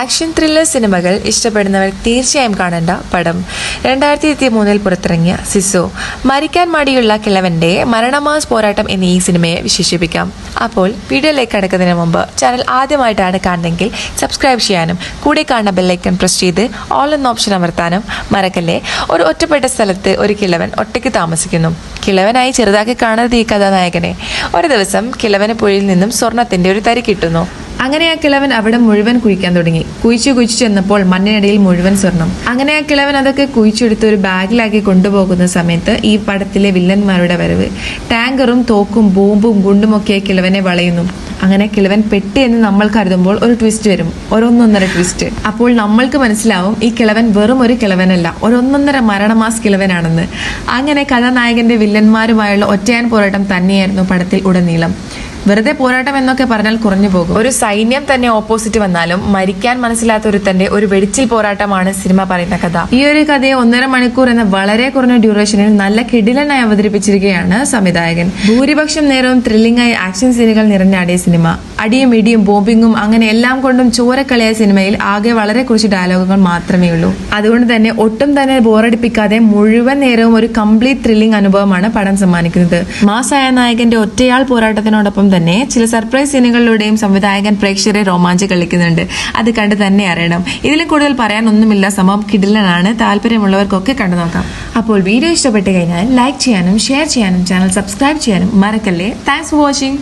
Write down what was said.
Action thriller സിനിമകൾ ഇഷ്ടപ്പെടുന്നവർ തീർച്ചയായും കാണേണ്ട പടം. രണ്ടായിരത്തി ഇരുപത്തി മൂന്നിൽ പുറത്തിറങ്ങിയ സിസു മരിക്കാൻ മടിയുള്ള കിളവന്റെ മരണമാസ് പോരാട്ടം എന്ന ഈ സിനിമയെ വിശേഷിപ്പിക്കാം. അപ്പോൾ വീഡിയോയിലേക്ക് കടക്കുന്നതിന് മുമ്പ് ചാനൽ ആദ്യമായിട്ടാണ് കാണുന്നതെങ്കിൽ സബ്സ്ക്രൈബ് ചെയ്യാനും കൂടെ കാണുന്ന ബെല്ലൈക്കൺ പ്രസ് ചെയ്ത് ഓൾ എന്ന ഓപ്ഷൻ അമർത്താനും മറക്കല്ലേ. ഒരു ഒറ്റപ്പെട്ട സ്ഥലത്ത് ഒരു കിളവൻ ഒറ്റയ്ക്ക് താമസിക്കുന്നു. കിളവനായി ചെറുതാക്കി കാണരുത് ഈ കഥാനായകനെ. ഒരു ദിവസം കിളവന് പുഴയിൽ നിന്നും സ്വർണത്തിന്റെ ഒരു തരി കിട്ടുന്നു. അങ്ങനെ ആ കിളവൻ അവിടെ മുഴുവൻ കുഴിക്കാൻ തുടങ്ങി. കുഴിച്ചു കുഴിച്ചു ചെന്നപ്പോൾ മണ്ണിനടിയിൽ മുഴുവൻ സ്വർണം. അങ്ങനെ ആ കിളവൻ അതൊക്കെ കുഴിച്ചെടുത്ത് ഒരു ബാഗിലാക്കി കൊണ്ടുപോകുന്ന സമയത്ത് ഈ പടത്തിലെ വില്ലന്മാരുടെ വരവ്. ടാങ്കറും തോക്കും ബോംബും ഗുണ്ടുമൊക്കെ കിളവനെ വളയുന്നു. അങ്ങനെ കിളവൻ പെട്ടി എന്ന് നമ്മൾ കരുതുമ്പോൾ ഒരു ട്വിസ്റ്റ് വരും. ഒരൊന്നൊന്നര ട്വിസ്റ്റ്. അപ്പോൾ നമ്മൾക്ക് മനസ്സിലാവും ഈ കിളവൻ വെറും ഒരു കിളവനല്ല. ഒരൊന്നൊന്നര മരണമാസ് കിളവനാണെന്ന്. അങ്ങനെ കഥാനായകന്റെ വില്ലന്മാരുമായുള്ള ഒറ്റയാൻ പോരാട്ടം തന്നെയായിരുന്നു പടത്തിൽ ഉടനീളം. വെറുതെ പോരാട്ടം എന്നൊക്കെ പറഞ്ഞാൽ കുറഞ്ഞു പോകും. ഒരു സൈന്യം തന്നെ ഓപ്പോസിറ്റ് വന്നാലും മരിക്കാൻ മനസ്സിലാത്ത ഒരുത്തന്റെ ഒരു വെടിച്ചിൽ പോരാട്ടമാണ് സിനിമ പറയുന്ന കഥ. ഈ ഒരു കഥയെ ഒന്നര മണിക്കൂർ എന്ന വളരെ കുറഞ്ഞ ഡ്യൂറേഷനിൽ നല്ല കിടിലനായി അവതരിപ്പിച്ചിരിക്കുകയാണ് സംവിധായകൻ. ഭൂരിപക്ഷം നേരവും ത്രില്ലിംഗ് ആയി ആക്ഷൻ സീനുകൾ നിറഞ്ഞാടിയ സിനിമ. അടിയും ഇടിയും ബോംബിങ്ങും അങ്ങനെ എല്ലാം കൊണ്ടും ചോരക്കളിയായ സിനിമയിൽ ആകെ വളരെ കുറച്ച് ഡയലോഗുകൾ മാത്രമേ ഉള്ളൂ. അതുകൊണ്ട് തന്നെ ഒട്ടും തന്നെ ബോറടിപ്പിക്കാതെ മുഴുവൻ നേരവും ഒരു കംപ്ലീറ്റ് ത്രില്ലിംഗ് അനുഭവമാണ് പടം സമ്മാനിക്കുന്നത്. മാസായ നായകന്റെ ഒറ്റയാൾ പോരാട്ടത്തിനോടൊപ്പം തന്നെ ചില സർപ്രൈസ് സീനുകളിലൂടെയും സംവിധായകൻ പ്രേക്ഷകരെ രോമാഞ്ചം കളിക്കുന്നുണ്ട്. അത് കണ്ട് തന്നെ അറിയണം. ഇതിലും കൂടുതൽ പറയാനൊന്നുമില്ല. സംഭവം കിടിലനാണ്. താല്പര്യമുള്ളവർക്കൊക്കെ കണ്ടു നോക്കാം. അപ്പോൾ വീഡിയോ ഇഷ്ടപ്പെട്ട് കഴിഞ്ഞാൽ ലൈക്ക് ചെയ്യാനും ഷെയർ ചെയ്യാനും ചാനൽ സബ്സ്ക്രൈബ് ചെയ്യാനും മറക്കല്ലേ. Thanks for watching